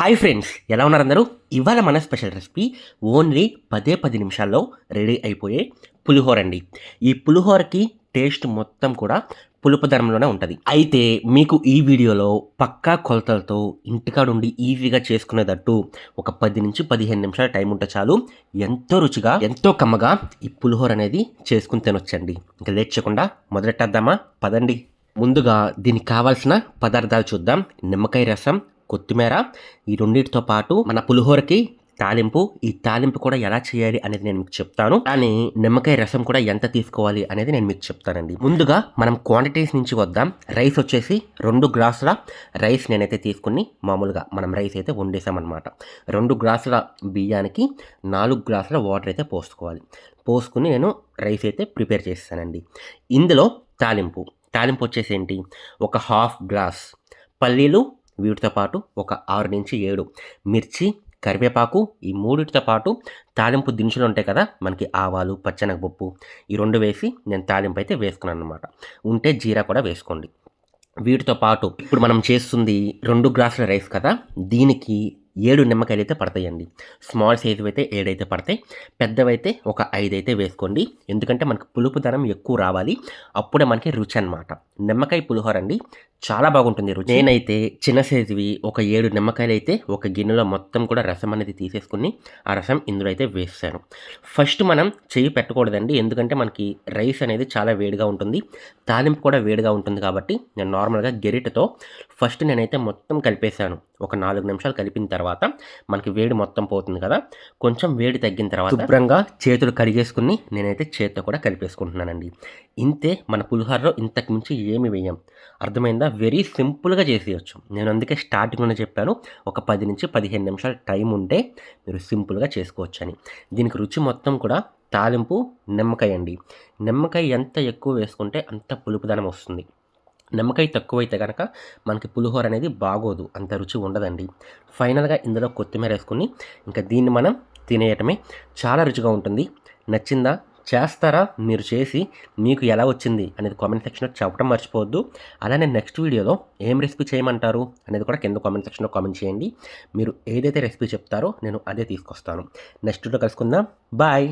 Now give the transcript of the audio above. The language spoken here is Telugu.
హాయ్ ఫ్రెండ్స్ ఎలా ఉన్నారు అందరూ? ఇవాళ మన స్పెషల్ రెసిపీ ఓన్లీ పదే పది నిమిషాల్లో రెడీ అయిపోయే పులిహోర అండి. ఈ పులిహోరకి టేస్ట్ మొత్తం కూడా పులుపుదరంలోనే ఉంటుంది. అయితే మీకు ఈ వీడియోలో పక్కా కొలతలతో ఇంటికాడ ఉండి ఈజీగా చేసుకునేటట్టు ఒక పది నుంచి పదిహేను నిమిషాల టైం ఉంటే చాలు ఎంతో రుచిగా ఎంతో కమ్మగా ఈ పులిహోర అనేది చేసుకుని తినొచ్చండి. ఇంకా లేట్ చేయకుండా మొదలెట్టేద్దామా? పదండి. ముందుగా దీనికి కావాల్సిన పదార్థాలు చూద్దాం. నిమ్మకాయ రసం కొత్తిమీర ఈ రెండింటితో పాటు మన పులిహోరకి తాలింపు ఈ తాలింపు కూడా ఎలా చేయాలి అనేది నేను మీకు చెప్తాను. కానీ నిమ్మకాయ రసం కూడా ఎంత తీసుకోవాలి అనేది నేను మీకు చెప్తానండి. ముందుగా మనం క్వాంటిటీస్ నుంచి వద్దాం. రైస్ వచ్చేసి రెండు గ్లాసుల రైస్ నేనైతే తీసుకుని మామూలుగా మనం రైస్ అయితే వండేసామన్నమాట. రెండు గ్లాసుల బియ్యానికి నాలుగు గ్లాసుల వాటర్ అయితే పోసుకోవాలి. పోసుకుని నేను రైస్ అయితే ప్రిపేర్ చేస్తానండి. ఇందులో తాలింపు. తాలింపు వచ్చేసి ఏంటి ఒక హాఫ్ గ్లాస్ పల్లీలు వీటితో పాటు ఒక ఆరు నుంచి ఏడు. మిర్చి కరివేపాకు ఈ మూడిటితో పాటు తాలింపు దినుసులు ఉంటాయి కదా మనకి ఆవాలు పచ్చనగపప్పు ఈ రెండు వేసి నేను తాలింపు అయితే వేసుకున్నాను అనమాట ఉంటే జీరా కూడా వేసుకోండి. వీటితో పాటు ఇప్పుడు మనం చేస్తుంది రెండు గ్లాసుల రైస్ కదా దీనికి ఏడు నిమ్మకాయలు అయితే పడతాయండి. స్మాల్ సైజు అయితే ఏడైతే పడతాయి. పెద్దవైతే ఒక ఐదు అయితే వేసుకోండి. ఎందుకంటే మనకు పులుపు ధనం ఎక్కువ రావాలి. అప్పుడే మనకి రుచి అనమాట నిమ్మకాయ పులిహోర అండి. చాలా బాగుంటుంది రుచి. నేనైతే చిన్న సైజువి ఒక ఏడు నిమ్మకాయలు అయితే ఒక గిన్నెలో మొత్తం కూడా రసం అనేది తీసేసుకుని ఆ రసం ఇందులో అయితే వేస్తాను. ఫస్ట్ మనం చెయ్యి పెట్టకూడదండి. ఎందుకంటే మనకి రైస్ అనేది చాలా వేడిగా ఉంటుంది. తాలింపు కూడా వేడిగా ఉంటుంది కాబట్టి నేను నార్మల్గా గెరిటతో ఫస్ట్ నేనైతే మొత్తం కలిపేశాను. ఒక నాలుగు నిమిషాలు కలిపిన తర్వాత మనకి వేడి మొత్తం పోతుంది కదా కొంచెం వేడి తగ్గిన తర్వాత శుభ్రంగా చేతులు కడిగేసుకుని నేనైతే చేతితో కూడా కలిపేసుకుంటున్నానండి. ఇంతే మన పులిహోరలో ఇంతకు మించి ఏమి వేయం. అర్థమైందా? వెరీ సింపుల్గా చేసేయచ్చు. నేను అందుకే స్టార్టింగ్లోనే చెప్పాను ఒక పది నుంచి పదిహేను నిమిషాలు టైం ఉంటే మీరు సింపుల్గా చేసుకోవచ్చు అని. దీనికి రుచి మొత్తం కూడా తాలింపు నిమ్మకాయ అండి నిమ్మకాయ ఎంత ఎక్కువ వేసుకుంటే అంత పులుపుదనం వస్తుంది. నిమ్మకాయ తక్కువైతే కనుక మనకి పులిహోర అనేది బాగోదు అంత రుచి ఉండదండి. ఫైనల్గా ఇందులో కొత్తిమీర వేసుకుని ఇంకా దీన్ని మనం తినేయటమే చాలా రుచిగా ఉంటుంది. నచ్చిందా? చేస్తారా? మీరు చేసి మీకు ఎలా వచ్చింది అనేది కామెంట్ సెక్షన్లో చెప్పడం మర్చిపోవద్దు. అలానే నెక్స్ట్ వీడియోలో ఏం రెసిపీ చేయమంటారు అనేది కూడా కింద కామెంట్ సెక్షన్లో కామెంట్ చేయండి. మీరు ఏదైతే రెసిపీ చెప్తారో నేను అదే తీసుకొస్తాను. నెక్స్ట్ వీడియో కలుసుకుందాం. బాయ్!